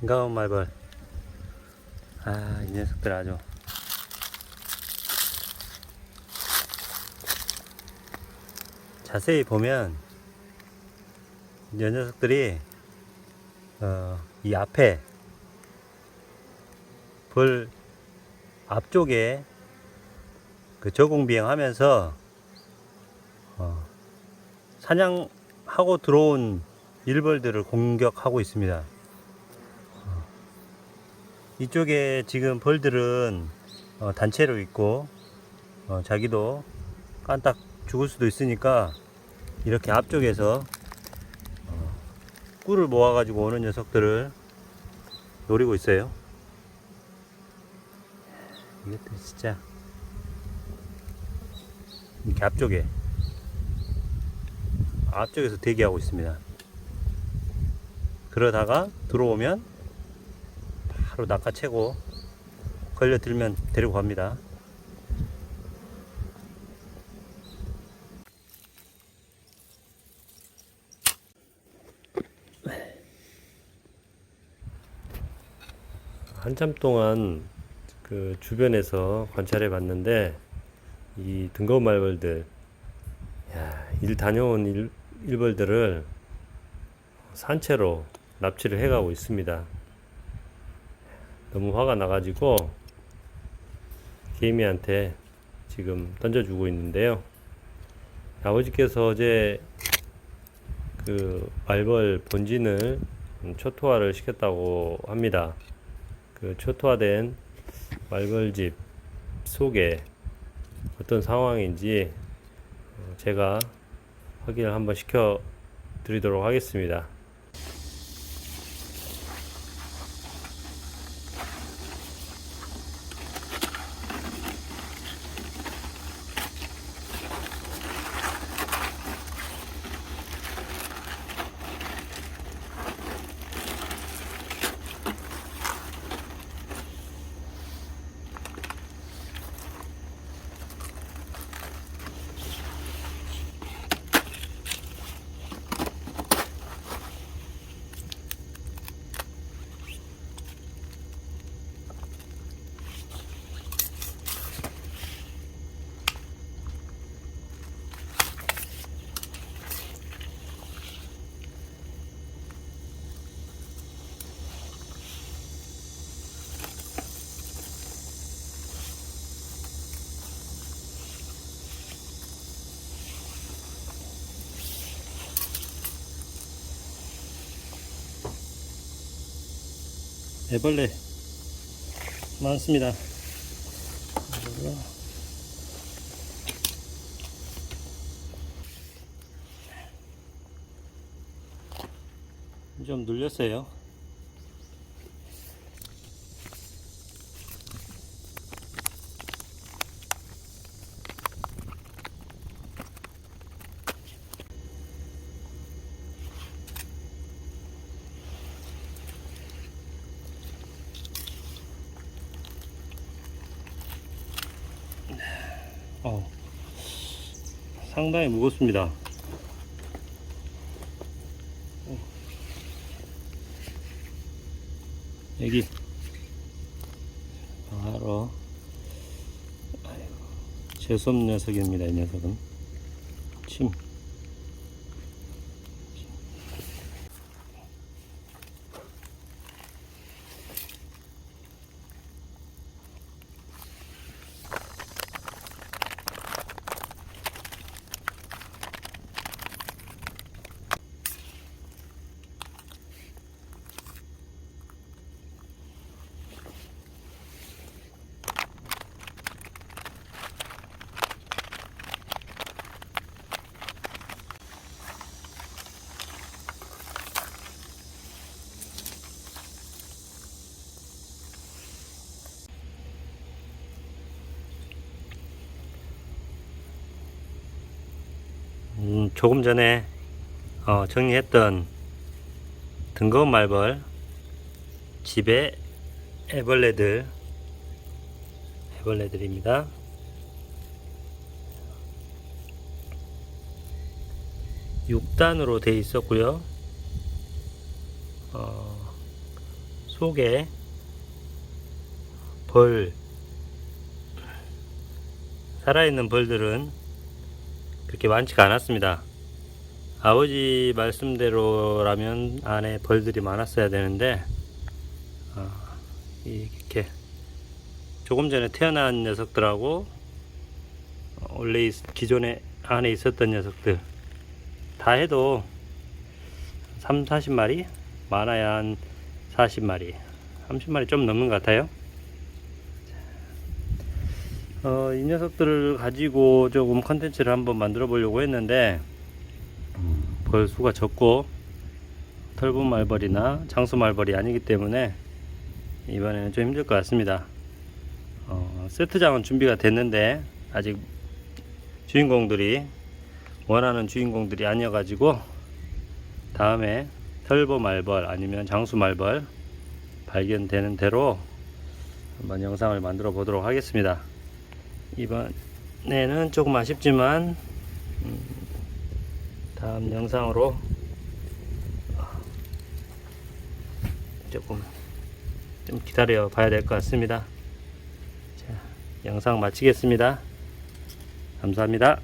등가운 말벌. 아, 이 녀석들 아주. 자세히 보면, 이 녀석들이, 어, 이 앞에, 벌 앞쪽에 그 저공 비행하면서, 어, 사냥하고 들어온 일벌들을 공격하고 있습니다. 이쪽에 지금 벌들은 어, 단체로 있고 어, 자기도 깐딱 죽을 수도 있으니까 이렇게 앞쪽에서 어, 꿀을 모아 가지고 오는 녀석들을 노리고 있어요. 이것들 진짜 이렇게 앞쪽에 앞쪽에서 대기하고 있습니다. 그러다가 들어오면 바로 낚아채고 걸려들면 데리고 갑니다. 한참 동안 그 주변에서 관찰해 봤는데 이 등거운 말벌들 야, 일 다녀온 일, 일벌들을 산채로 납치를 해가고 있습니다. 너무 화가 나가지고 개미한테 지금 던져주고 있는데요. 아버지께서 어제 그 말벌 본진을 초토화를 시켰다고 합니다. 그 초토화된 말벌집 속에 어떤 상황인지 어, 제가 확인을 한번 시켜 드리도록 하겠습니다. 애벌레 많습니다. 좀 눌렸어요. 어, 상당히 무겁습니다. 어. 여기 바로 재수없는 녀석입니다. 이 녀석은 침. 음, 조금 전에 어, 정리했던 등거운 말벌 집에 애벌레들 애벌레들입니다. 육단으로 돼 있었고요. 어, 속에 벌 살아있는 벌들은 그렇게 많지가 않았습니다. 아버지 말씀대로라면 안에 벌들이 많았어야 되는데 어, 이렇게 조금 전에 태어난 녀석들하고 어, 원래 있- 기존에 안에 있었던 녀석들 다 해도 3, 40마리? 많아야 한 40마리. 30마리 좀 넘는 것 같아요. 어, 이 녀석들을 가지고 조금 컨텐츠를 한번 만들어 보려고 했는데 벌 수가 적고 털분 말벌이나 장수 말벌이 아니기 때문에 이번에는 좀 힘들 것 같습니다 어, 세트장은 준비가 됐는데 아직 주인공들이 원하는 주인공들이 아니어가지고 다음에 털보 말벌 아니면 장수 말벌 발견되는 대로 한번 영상을 만들어 보도록 하겠습니다. 이번에는 조금 아쉽지만 음, 다음 영상으로 조금 좀 기다려 봐야 될 것 같습니다. 자, 영상 마치겠습니다. 감사합니다.